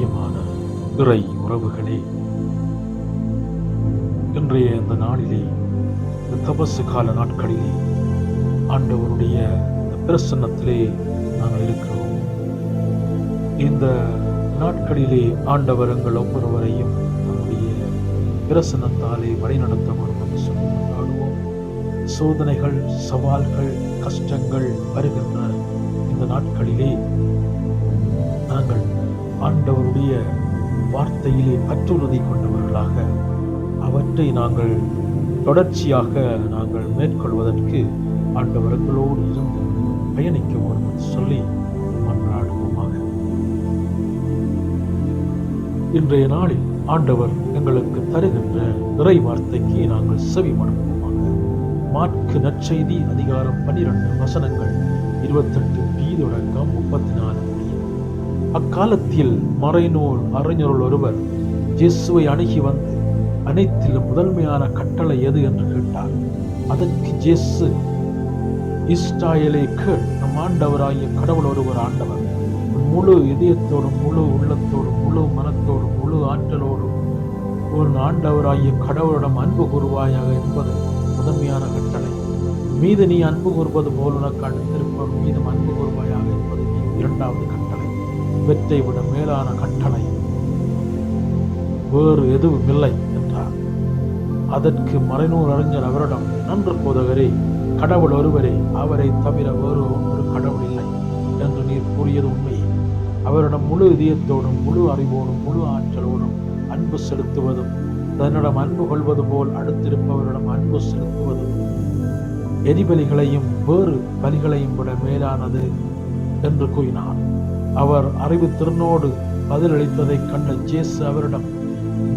பிரியமான இறை உறவுகளே இன்றைய இந்த நாளிலே இந்த தபசு கால நாட்களிலே ஆண்டவருடைய பிரசன்னத்திலே நாங்கள் இருக்கிறோம். இந்த நாட்களிலே ஆண்டவர் எங்கள் ஒவ்வொருவரையும் நம்முடைய பிரசன்னத்தாலே வழிநடத்த வேண்டும் என்று சொல்லி கொண்டாடுவோம். சோதனைகள் சவால்கள் கஷ்டங்கள் வருகின்ற இந்த நாட்களிலே ஆண்டவருடைய வார்த்தையிலே பற்றுறுதி கொண்டவர்களாக அவற்றை நாங்கள் தொடர்ச்சியாக நாங்கள் மேற்கொள்வதற்கு ஆண்டவர்களோடு இருந்து பயணிக்க வேண்டும் சொல்லி மன்றாடுவோமாக. இன்றைய நாளில் ஆண்டவர் எங்களுக்கு தருகின்ற நிறை வார்த்தைக்கு நாங்கள் செவி மடுப்போமாக மாற்கு நற்செய்தி அதிகாரம் பன்னிரண்டு வசனங்கள் இருபத்தெட்டு பி தொடக்கம் முப்பத்தி நாலு அக்காலத்தில் மறைநூல் அறிஞருள் ஒருவர் இயேசுவை அணுகி வந்து அனைத்திலும் முதன்மையான கட்டளை எது? என்று கேட்டார். அதற்கு ஜேசு இஸ்ராயலே கேள் நம் ஆண்டவராகிய கடவுள் ஒருவர் ஆண்டவர். முழு இதயத்தோடும் முழு உள்ளத்தோடும் முழு மனத்தோடும் முழு ஆற்றலோடும் ஒரு ஆண்டவராகிய கடவுளிடம் அன்பு கூறுவாயாக என்பது முதன்மையான கட்டளை. மீது நீ அன்பு கூறுவது போல் உனக்கு அடுத்திருப்பவர் மீதும் அன்பு கூறுவாயாக என்பது இரண்டாவது கட்டளை. இவற்றை விட மேலான கட்டளை. வேறு எதுவும் இல்லை என்றார் அதற்கு மறைநூறு அறிஞர் அவரிடம் நன்று போதகரே கடவுள் ஒருவரே அவரை தவிர வேறு ஒரு கடவுள் இல்லை என்று நீர் கூறியது உண்மையே அவரிடம் முழு இதயத்தோடும் முழு அறிவோடும் முழு ஆற்றலோடும் அன்பு செலுத்துவதும் தன்னிடம் அன்பு கொள்வது போல் அடுத்திருப்பவரிடம் அன்பு செலுத்துவதும் எரிபலிகளையும் வேறு பலிகளையும் விட மேலானது என்று கூறினார் அவர் அறிவு திறனோடு பதிலளித்ததைக் கண்ட ஜேசு அவரிடம்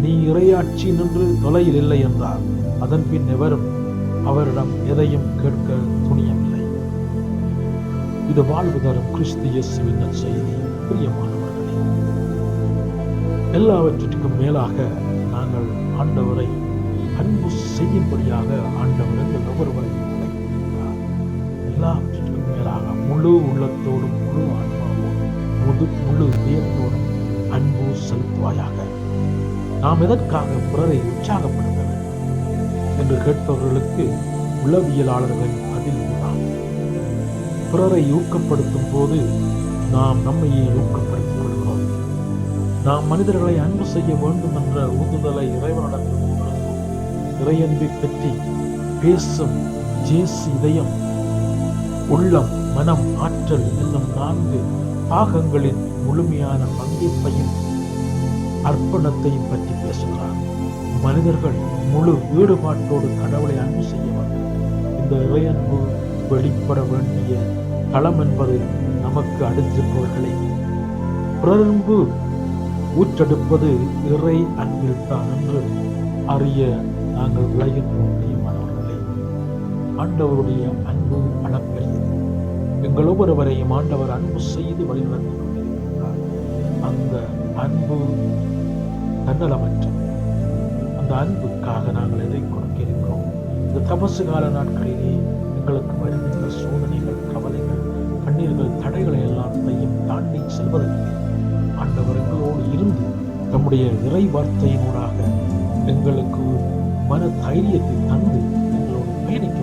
நீ இறையாட்சி நின்று தொலையில் இல்லை என்றார். அதன் பின் எவரும் அவரிடம் எதையும் கேட்க துணியவில்லை. இது வாழ்வு தரும் கிறிஸ்து இயேசுவின் செய்தி பிரியமானவர்களே எல்லாவற்றிற்கும் மேலாக நாங்கள் ஆண்டவரை அன்பு செய்யும்படியாக ஆண்டவர் எங்கள் ஒவ்வொருவர் செலுத்துவாயாக. நாம் எதற்காக பிறரை உற்சாகப்படுத்த வேண்டும் என்று கேட்பவர்களுக்கு உளவியலாளர்கள் பதில் இதுதான். பிறரை ஊக்கப்படுத்தும் போது நாம் நம்மையே ஊக்கப்படுத்திக் கொள்கிறோம். நாம் மனிதர்களை அன்பு செய்ய வேண்டும் என்ற உந்துதலை இறைவனிடத்தில் இறையன்பை பற்றி பேசும் ஜேசு இதயம் உள்ளம் மனம் ஆற்றல் என்னும் நான்கு பாகங்களின் முழுமையான பங்கேற்பையும் அர்ப்பணத்தையும் பற்றி பேசுகிறார். மனிதர்கள் முழு ஈடுபாட்டோடு கடவுளை அன்பு செய்ய வேண்டும் இந்த இறையன்பு வெளிப்பட வேண்டிய களம் என்பது நமக்கு அடுத்திருப்பவர்களே பிறன்பு ஊற்றெடுப்பது இறை அன்பில்தான் என்று அறிய நாங்கள் விளையின்றோம் பிரியமானவர்களே. ஆண்டவருடைய அன்பு அளப்பெரியது எங்கள் ஒவ்வொருவரையும் ஆண்டவர் அன்பு செய்து வழிநடத்தி கொண்டிருக்கிறார். அந்த அன்பு தன்னலமற்றது அந்த அன்புக்காக நாங்கள் எதை கொடுக்கிறோம் இந்த தபசு கால நாட்களிலே எங்களுக்கு வருகின்ற சோதனைகள் கவலைகள் கண்ணீர்கள் தடைகளை எல்லாத்தையும் தாண்டி செல்வதற்கு ஆண்டவர் எங்களோடு இருந்து தம்முடைய இறை வார்த்தையினூடாக எங்களுக்கு மன தைரியத்தை தந்து எங்களோடு பயணிக்க